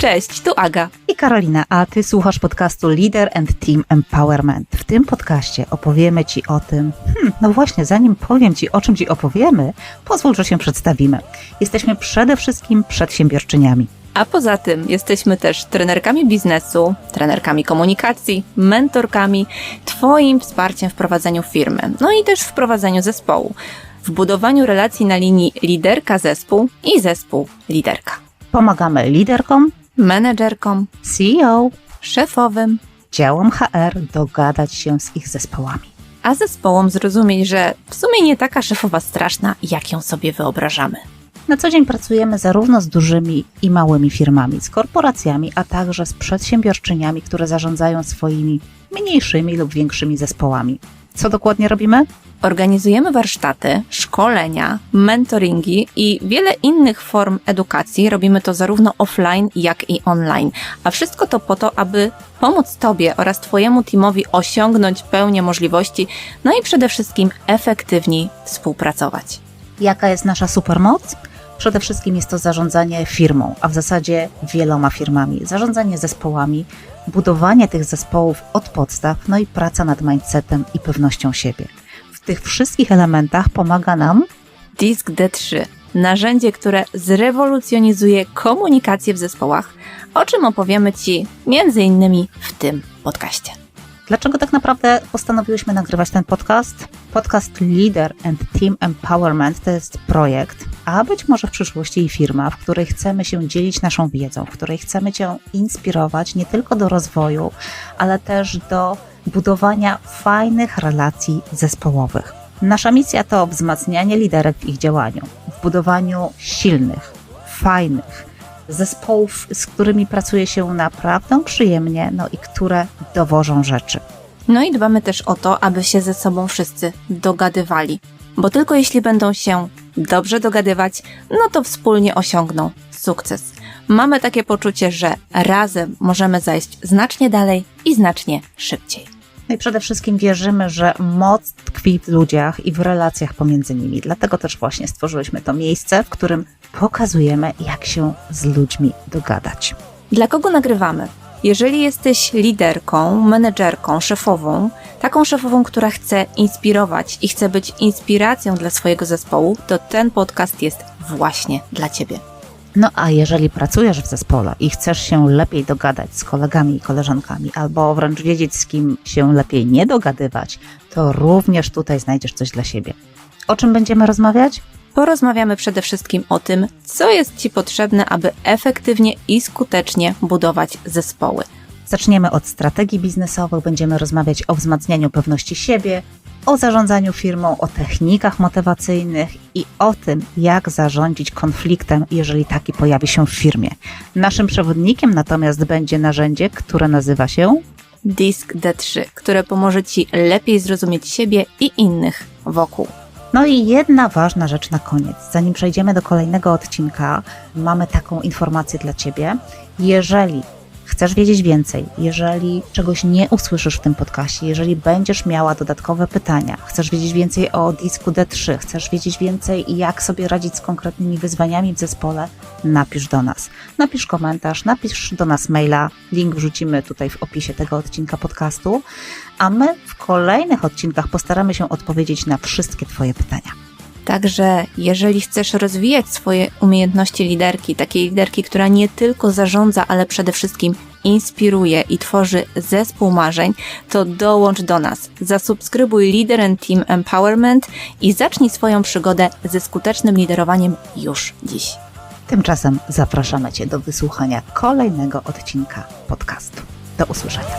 Cześć, tu Aga. I Karolina, a ty słuchasz podcastu Leader and Team Empowerment. W tym podcaście opowiemy ci o tym, hmm, no właśnie, zanim powiem ci o czym ci opowiemy, pozwól, że się przedstawimy. Jesteśmy przede wszystkim przedsiębiorczyniami. A poza tym jesteśmy też trenerkami biznesu, trenerkami komunikacji, mentorkami, Twoim wsparciem w prowadzeniu firmy, no i też w prowadzeniu zespołu, w budowaniu relacji na linii liderka-zespół i zespół-liderka. Pomagamy liderkom, Menedżerkom, CEO, szefowym, działom HR dogadać się z ich zespołami. a zespołom zrozumieć, że w sumie nie taka szefowa straszna, jak ją sobie wyobrażamy. Na co dzień pracujemy zarówno z dużymi i małymi firmami, z korporacjami, a także z przedsiębiorczyniami, które zarządzają swoimi mniejszymi lub większymi zespołami. Co dokładnie robimy? Organizujemy warsztaty, szkolenia, mentoringi i wiele innych form edukacji. Robimy to zarówno offline, jak i online. A wszystko to po to, aby pomóc Tobie oraz Twojemu teamowi osiągnąć pełnię możliwości, no i przede wszystkim efektywniej współpracować. Jaka jest nasza supermoc? Przede wszystkim jest to zarządzanie firmą, a w zasadzie wieloma firmami, zarządzanie zespołami, budowanie tych zespołów od podstaw, no i praca nad mindsetem i pewnością siebie. W tych wszystkich elementach pomaga nam Disk D3 narzędzie, które zrewolucjonizuje komunikację w zespołach, o czym opowiemy Ci między innymi w tym podcaście. Dlaczego tak naprawdę postanowiłyśmy nagrywać ten podcast? Podcast Leader and Team Empowerment to jest projekt, a być może w przyszłości i firma, w której chcemy się dzielić naszą wiedzą, w której chcemy Cię inspirować nie tylko do rozwoju, ale też do budowania fajnych relacji zespołowych. Nasza misja to wzmacnianie liderek w ich działaniu, w budowaniu silnych, fajnych, zespołów, z którymi pracuje się naprawdę przyjemnie, no i które dowożą rzeczy. No i dbamy też o to, aby się ze sobą wszyscy dogadywali, bo tylko jeśli będą się dobrze dogadywać, no to wspólnie osiągną sukces. Mamy takie poczucie, że razem możemy zajść znacznie dalej i znacznie szybciej. No i przede wszystkim wierzymy, że moc tkwi w ludziach i w relacjach pomiędzy nimi. Dlatego też właśnie stworzyliśmy to miejsce, w którym pokazujemy, jak się z ludźmi dogadać. Dla kogo nagrywamy? Jeżeli jesteś liderką, menedżerką, szefową, taką szefową, która chce inspirować i chce być inspiracją dla swojego zespołu, to ten podcast jest właśnie dla Ciebie. No a jeżeli pracujesz w zespole i chcesz się lepiej dogadać z kolegami i koleżankami, albo wręcz wiedzieć, z kim się lepiej nie dogadywać, to również tutaj znajdziesz coś dla siebie. O czym będziemy rozmawiać? Porozmawiamy przede wszystkim o tym, co jest Ci potrzebne, aby efektywnie i skutecznie budować zespoły. Zaczniemy od strategii biznesowych, będziemy rozmawiać o wzmacnianiu pewności siebie, o zarządzaniu firmą, o technikach motywacyjnych i o tym, jak zarządzić konfliktem, jeżeli taki pojawi się w firmie. Naszym przewodnikiem natomiast będzie narzędzie, które nazywa się Disk D3, które pomoże Ci lepiej zrozumieć siebie i innych wokół. No i jedna ważna rzecz na koniec. Zanim przejdziemy do kolejnego odcinka, mamy taką informację dla Ciebie. Jeżeli chcesz wiedzieć więcej, jeżeli czegoś nie usłyszysz w tym podcaście, jeżeli będziesz miała dodatkowe pytania, chcesz wiedzieć więcej o disku D3, chcesz wiedzieć więcej, jak sobie radzić z konkretnymi wyzwaniami w zespole, napisz do nas. Napisz komentarz, napisz do nas maila. Link wrzucimy tutaj w opisie tego odcinka podcastu, a my w kolejnych odcinkach postaramy się odpowiedzieć na wszystkie Twoje pytania. Także jeżeli chcesz rozwijać swoje umiejętności liderki, takiej liderki, która nie tylko zarządza, ale przede wszystkim inspiruje i tworzy zespół marzeń, to dołącz do nas. Zasubskrybuj Leader and Team Empowerment i zacznij swoją przygodę ze skutecznym liderowaniem już dziś. Tymczasem zapraszamy Cię do wysłuchania kolejnego odcinka podcastu. Do usłyszenia.